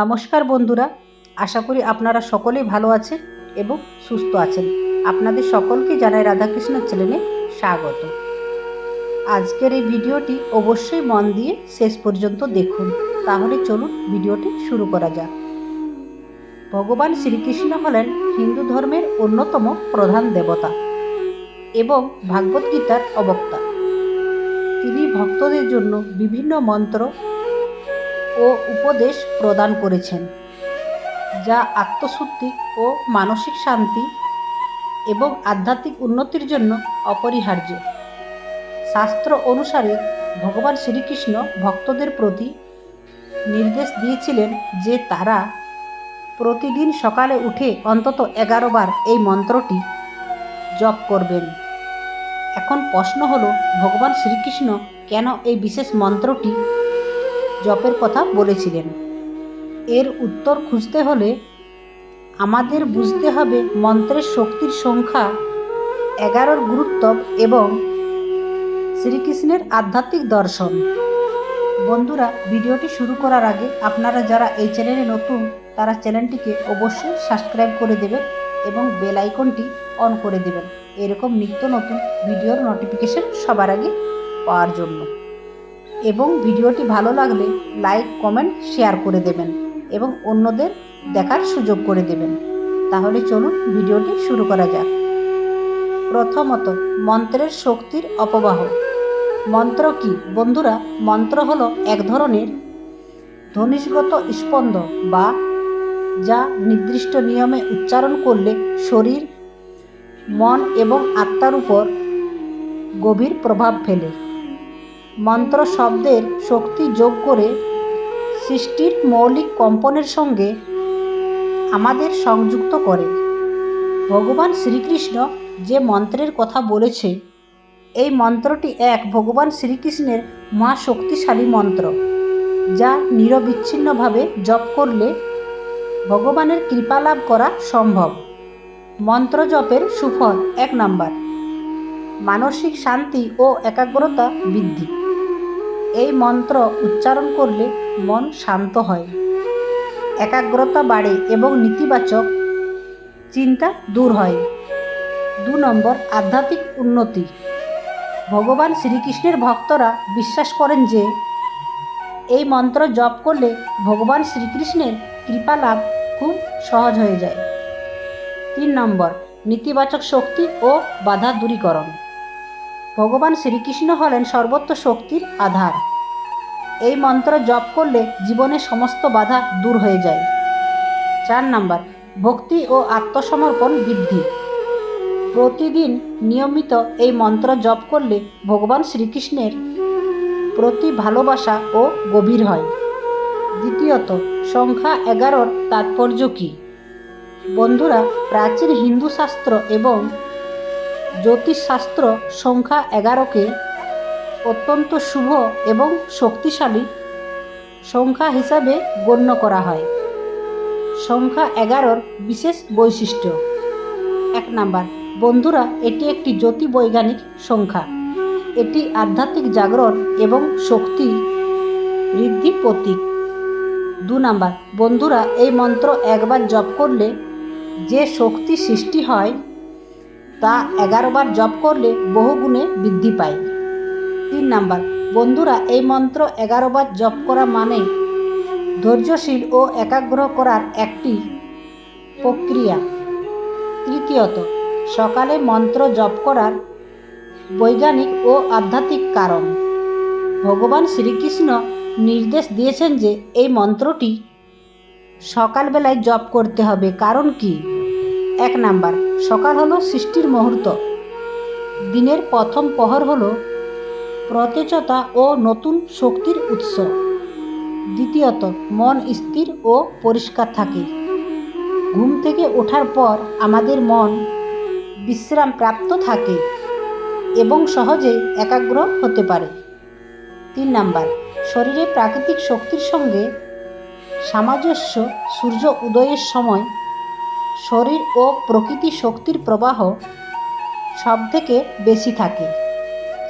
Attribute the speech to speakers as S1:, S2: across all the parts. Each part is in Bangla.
S1: নমস্কার বন্ধুরা, আশা করি আপনারা সকলেই ভালো আছেন এবং সুস্থ আছেন। আপনাদের সকলকে জানাই রাধাকৃষ্ণের চ্যানেলে স্বাগত। আজকের এই ভিডিওটি অবশ্যই মন দিয়ে শেষ পর্যন্ত দেখুন। তাহলে চলুন ভিডিওটি শুরু করা যাক। ভগবান শ্রীকৃষ্ণ হলেন হিন্দু ধর্মের অন্যতম প্রধান দেবতা এবং ভাগবত গীতার অবক্তা। তিনি ভক্তদের জন্য বিভিন্ন মন্ত্র ও উপদেশ প্রদান করেছেন, যা আত্মশুদ্ধি ও মানসিক শান্তি এবং আধ্যাত্মিক উন্নতির জন্য অপরিহার্য। শাস্ত্র অনুসারে ভগবান শ্রীকৃষ্ণ ভক্তদের প্রতি নির্দেশ দিয়েছিলেন যে তারা প্রতিদিন সকালে উঠে অন্তত এগারো বার এই মন্ত্রটি জপ করবেন। এখন প্রশ্ন হলো, ভগবান শ্রীকৃষ্ণ কেন এই বিশেষ মন্ত্রটি জপের কথা বলেছিলেন। এর উত্তর খুঁজতে হলে আমাদের বুঝতে হবে মন্ত্রের শক্তির সংখ্যা এগারোর গুরুত্ব এবং শ্রীকৃষ্ণের আধ্যাত্মিক দর্শন। বন্ধুরা, ভিডিওটি শুরু করার আগে আপনারা যারা এই চ্যানেলে নতুন, তারা চ্যানেলটিকে অবশ্যই সাবস্ক্রাইব করে দেবেন এবং বেল আইকনটি অন করে দেবেন। এরকম নিত্য নতুন ভিডিওর নোটিফিকেশন সবার আগে পাওয়ার জন্য। এবং ভিডিওটি ভালো লাগলে লাইক, কমেন্ট, শেয়ার করে দেবেন এবং অন্যদের দেখার সুযোগ করে দেবেন। তাহলে চলুন ভিডিওটি শুরু করা যাক। প্রথমত, মন্ত্রের শক্তির অপবাহ। মন্ত্র কি? বন্ধুরা, মন্ত্র হল এক ধরনের ধ্বনিসগত স্পন্দ বা যা নির্দিষ্ট নিয়মে উচ্চারণ করলে শরীর, মন এবং আত্মার উপর গভীর প্রভাব ফেলে। মন্ত্র শব্দের শক্তি যোগ করে সৃষ্টির মৌলিক কম্পনের সঙ্গে আমাদের সংযুক্ত করে। ভগবান শ্রীকৃষ্ণ যে মন্ত্রের কথা বলেছে, এই মন্ত্রটি এক ভগবান শ্রীকৃষ্ণের মহা শক্তিশালী মন্ত্র, যা নিরবিচ্ছিন্নভাবে জপ করলে ভগবানের কৃপা লাভ করা সম্ভব। মন্ত্র জপের সুফল এক নাম্বার। মানসিক শান্তি ও একাগ্রতা বৃদ্ধি। এই মন্ত্র উচ্চারণ করলে মন শান্ত হয়। একাগ্রতা বাড়ে এবং নেতিবাচক চিন্তা দূর হয়। দু নম্বর, আধ্যাত্মিক উন্নতি। ভগবান শ্রীকৃষ্ণের ভক্তরা বিশ্বাস করেন যে এই মন্ত্র জপ করলে ভগবান শ্রীকৃষ্ণের কৃপা লাভ খুব সহজ হয়ে যায়। তিন নম্বর, নেতিবাচক শক্তি ও বাধা দূরীকরণ। ভগবান শ্রীকৃষ্ণ হলেন সর্বত্র শক্তির আধার। এই মন্ত্র জপ করলে জীবনের সমস্ত বাধা দূর হয়ে যায়। চার নাম্বার, ভক্তি ও আত্মসমর্পণ বৃদ্ধি। প্রতিদিন নিয়মিত এই মন্ত্র জপ করলে ভগবান শ্রীকৃষ্ণের প্রতি ভালোবাসা ও গভীর হয়। দ্বিতীয়ত, সংখ্যা এগারোর তাৎপর্য কী? বন্ধুরা, প্রাচীন হিন্দু শাস্ত্র এবং জ্যোতিষশাস্ত্র সংখ্যা এগারোকে অত্যন্ত শুভ এবং শক্তিশালী সংখ্যা হিসাবে গণ্য করা হয়। সংখ্যা এগারোর বিশেষ বৈশিষ্ট্য। এক নাম্বার, বন্ধুরা, এটি একটি জ্যোতির্বৈজ্ঞানিক সংখ্যা। এটি আধ্যাত্মিক জাগরণ এবং শক্তি বৃদ্ধি প্রতীক। দু নাম্বার, বন্ধুরা, এই মন্ত্র একবার জপ করলে যে শক্তি সৃষ্টি হয় তা এগারো বার জপ করলে বহুগুণে বৃদ্ধি পায়। তিন নাম্বার, বন্ধুরা, এই মন্ত্র এগারো বার জপ করা মানে ধৈর্যশীল ও একাগ্র করার একটি প্রক্রিয়া। তৃতীয়ত, সকালে মন্ত্র জপ করার বৈজ্ঞানিক ও আধ্যাত্মিক কারণ। ভগবান শ্রীকৃষ্ণ নির্দেশ দিয়েছেন যে এই মন্ত্রটি সকালবেলায় জপ করতে হবে। কারণ কি? এক নাম্বার। সকাল হলো সৃষ্টির মুহূর্ত। দিনের প্রথম প্রহর হলো প্রতেজতা ও নতুন শক্তির উৎস। দ্বিতীয়ত, মন স্থির ও পরিষ্কার থাকে। ঘুম থেকে ওঠার পর আমাদের মন বিশ্রাম প্রাপ্ত থাকে এবং সহজে একাগ্র হতে পারে। তিন নাম্বার, শরীরে প্রাকৃতিক শক্তির সঙ্গে সামঞ্জস্য সূর্য উদয়ের সময় শরীর ও প্রকৃতি শক্তির প্রবাহ সব থেকে বেশি থাকে।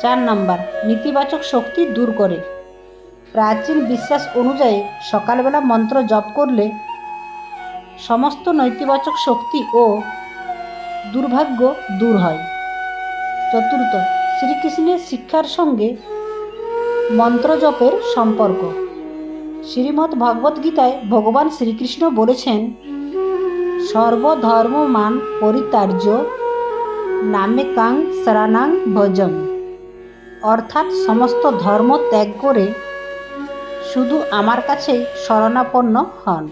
S1: চার নাম্বার, নেতিবাচক শক্তি দূর করে। প্রাচীন বিশ্বাস অনুযায়ী সকালবেলা মন্ত্র জপ করলে সমস্ত নৈতিবাচক শক্তি ও দুর্ভাগ্য দূর হয়। চতুর্থ, শ্রীকৃষ্ণের শিক্ষার সঙ্গে মন্ত্র জপের সম্পর্ক। শ্রীমদ্ ভগবদ্গীতায় ভগবান শ্রীকৃষ্ণ বলেছেন সর্বধর্মমান পরিতার্য নামে কাং শরণাং ভজম। অর্থাৎ সমস্ত ধর্ম ত্যাগ করে শুধু আমার কাছেই শরণাপন্ন হন।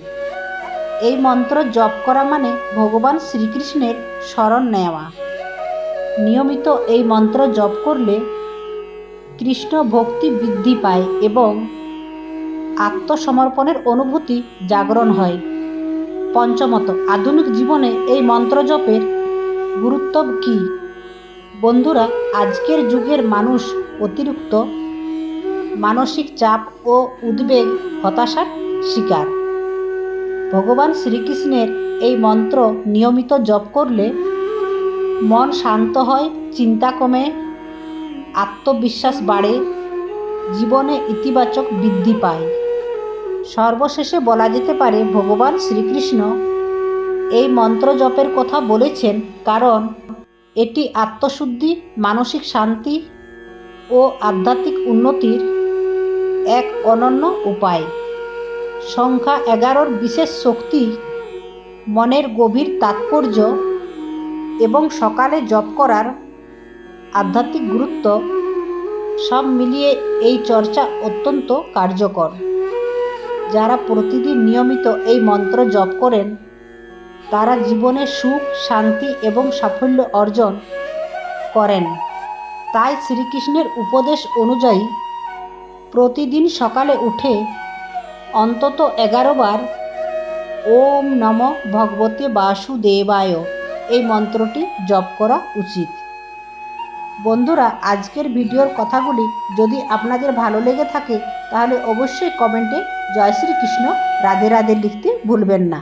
S1: এই মন্ত্র জপ করা মানে ভগবান শ্রীকৃষ্ণের শরণ নেওয়া। নিয়মিত এই মন্ত্র জপ করলে কৃষ্ণ ভক্তি বৃদ্ধি পায় এবং আত্মসমর্পণের অনুভূতি জাগরণ হয়। পঞ্চমত, আধুনিক জীবনে এই মন্ত্র জপের গুরুত্ব কী? বন্ধুরা, আজকের যুগের মানুষ অতিরিক্ত মানসিক চাপ ও উদ্বেগ, হতাশার শিকার। ভগবান শ্রীকৃষ্ণের এই মন্ত্র নিয়মিত জপ করলে মন শান্ত হয়, চিন্তা কমে, আত্মবিশ্বাস বাড়ে, জীবনে ইতিবাচক বৃদ্ধি পায়। সর্বশেষে বলা যেতে পারে, ভগবান শ্রীকৃষ্ণ এই মন্ত্র জপের কথা বলেছেন কারণ এটি আত্মশুদ্ধি, মানসিক শান্তি ও আধ্যাত্মিক উন্নতির এক অনন্য উপায়। সংখ্যা এগারোর বিশেষ শক্তি, মনের গভীর তাৎপর্য এবং সকালে জপ করার আধ্যাত্মিক গুরুত্ব সব মিলিয়ে এই চর্চা অত্যন্ত কার্যকর। যারা প্রতিদিন নিয়মিত এই মন্ত্র জপ করেন, তারা জীবনে সুখ, শান্তি এবং সাফল্য অর্জন করেন। তাই শ্রীকৃষ্ণের উপদেশ অনুযায়ী প্রতিদিন সকালে উঠে অন্তত এগারো বার ওম নম ভগবতে বাসুদেবায় এই মন্ত্রটি জপ করা উচিত। বন্ধুরা, আজকের ভিডিওর কথাগুলি যদি আপনাদের ভালো লেগে থাকে, তাহলে অবশ্যই কমেন্টে জয় শ্রীকৃষ্ণ রাধে রাধে লিখতে ভুলবেন না।